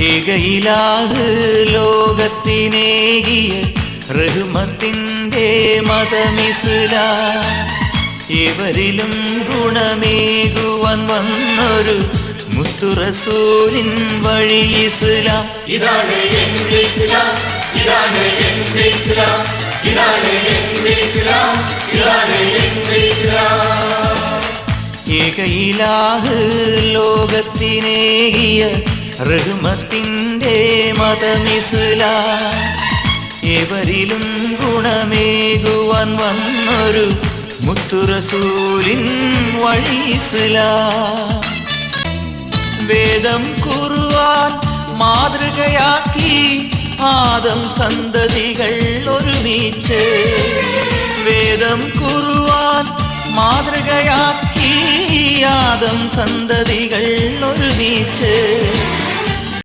ഏകയിലാഹ് ലോകത്തിനേകിയ റഹ്മത്തിന്റെ മതമിസ്ലാം. ഇവരിലും ഗുണമേകുവാൻ വന്നൊരു മുത്തുറസൂലിൻ വഴി ഇസ്ലാം. ഇതാണ് എന്റെ ഇസ്ലാം ഇതാണ് എന്റെ ഇസ്ലാം ഇതാണ് എന്റെ ഇസ്ലാം ഇതാണ് എന്റെ ഇസ്ലാം. ഏകയിലാഹ് ലോകത്തിനേകിയ റഹ്മത്തിന്റെ മതമിസുല എവരിലും ഗുണമേകുവാൻ വന്നൊരു മുത്തുറസൂലിൻ വഴി വേദം കുറുവാൻ മാതൃകയാക്കി ആദം സന്തതികൾ ഒരുമിച്ച്. വേദം കുറുവാൻ മാതൃകയാക്കി ആദം സന്തതികൾ ഒരുമിച്ച്.